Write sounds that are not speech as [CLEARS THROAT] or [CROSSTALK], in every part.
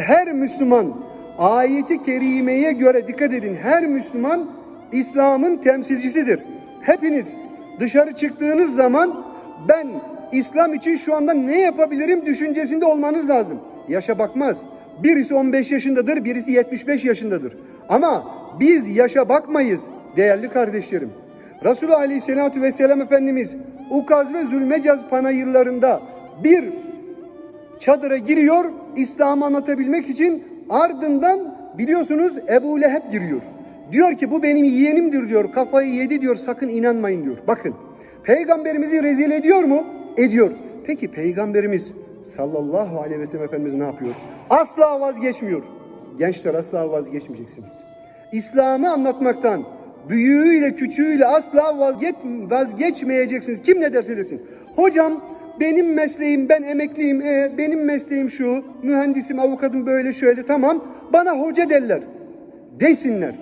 Her Müslüman ayeti kerimeye göre dikkat edin. Her Müslüman İslam'ın temsilcisidir. Hepiniz dışarı çıktığınız zaman ben İslam için şu anda ne yapabilirim düşüncesinde olmanız lazım. Yaşa bakmaz. Birisi 15 yaşındadır, birisi 75 yaşındadır. Ama biz yaşa bakmayız değerli kardeşlerim. Resulullah Aleyhisselatü Vesselam Efendimiz Ukaz ve Zülmecaz panayırlarında bir çadıra giriyor İslam'ı anlatabilmek için ardından biliyorsunuz Ebu Leheb giriyor. Diyor ki bu benim yeğenimdir diyor kafayı yedi diyor sakın inanmayın diyor. Bakın peygamberimizi rezil ediyor mu? Ediyor. Peki peygamberimiz sallallahu aleyhi ve sellem Efendimiz ne yapıyor? Asla vazgeçmiyor. Gençler asla vazgeçmeyeceksiniz. İslam'ı anlatmaktan büyüğüyle küçüğüyle asla vazgeç, vazgeçmeyeceksiniz. Kim ne derse desin. Hocam benim mesleğim ben emekliyim. E, benim mesleğim şu. Mühendisim, avukatım böyle şöyle tamam. Bana hoca derler. Desinler.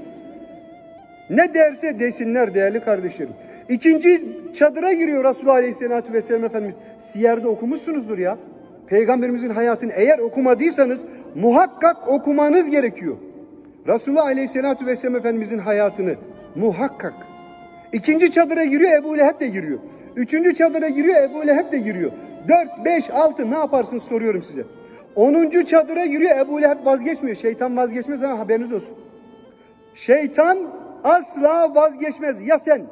Ne derse desinler değerli kardeşlerim. İkinci çadıra giriyor Resulullah Aleyhisselatü Vesselam Efendimiz. Siyer'de okumuşsunuzdur ya. Peygamberimizin hayatını eğer okumadıysanız muhakkak okumanız gerekiyor. Resulullah Aleyhisselatü Vesselam Efendimizin hayatını muhakkak. İkinci çadıra giriyor Ebu Leheb de giriyor. Üçüncü çadıra giriyor Ebu Leheb de giriyor. Dört, beş, altı ne yaparsınız soruyorum size. Onuncu çadıra giriyor Ebu Leheb vazgeçmiyor. Şeytan vazgeçmez ama haberiniz olsun. Şeytan asla vazgeçmez. Ya sen?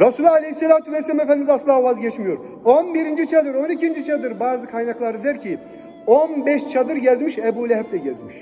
Resulullah Aleyhisselatü Vesselam Efendimiz asla vazgeçmiyor. 11. çadır, 12. çadır bazı kaynakları der ki 15 çadır gezmiş Ebu Leheb de gezmiş.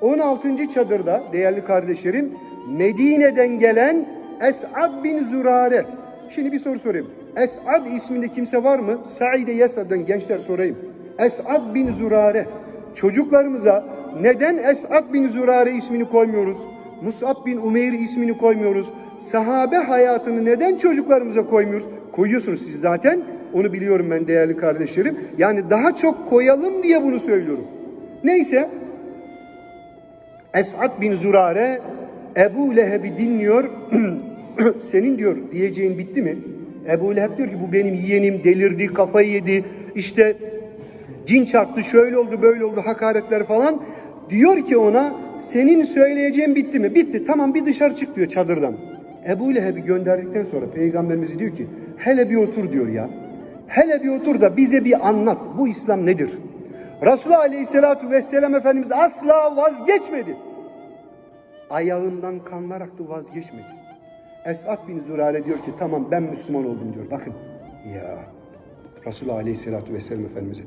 16. çadırda değerli kardeşlerim Medine'den gelen Es'ad bin Zürare. Şimdi bir soru sorayım. Es'ad isminde kimse var mı? Saide Yesad'dan gençler sorayım. Es'ad bin Zürare. Çocuklarımıza neden Es'ad bin Zürare ismini koymuyoruz? Mus'ab bin Umeyr ismini koymuyoruz. Sahabe hayatını neden çocuklarımıza koymuyoruz? Koyuyorsunuz siz zaten. Onu biliyorum ben değerli kardeşlerim. Yani daha çok koyalım diye bunu söylüyorum. Neyse. Es'ad bin Zürare Ebu Leheb'i dinliyor. [CLEARS THROAT] [CLEARS THROAT] Senin diyor diyeceğin bitti mi? Ebu Leheb diyor ki bu benim yeğenim delirdi, kafayı yedi. İşte cin çarptı, şöyle oldu, böyle oldu, hakaretler falan. Diyor ki ona senin söyleyeceğin bitti mi? Bitti. Tamam bir dışarı çık diyor çadırdan. Ebu Leheb'i gönderdikten sonra peygamberimiz diyor ki hele bir otur diyor ya. Hele bir otur da bize bir anlat. Bu İslam nedir? Resulullah Aleyhisselatü Vesselam Efendimiz asla vazgeçmedi. Ayağından kanlar aktı vazgeçmedi. Esad bin Zürare diyor ki tamam ben Müslüman oldum diyor. Bakın ya Resulullah Aleyhisselatü Vesselam Efendimiz'e.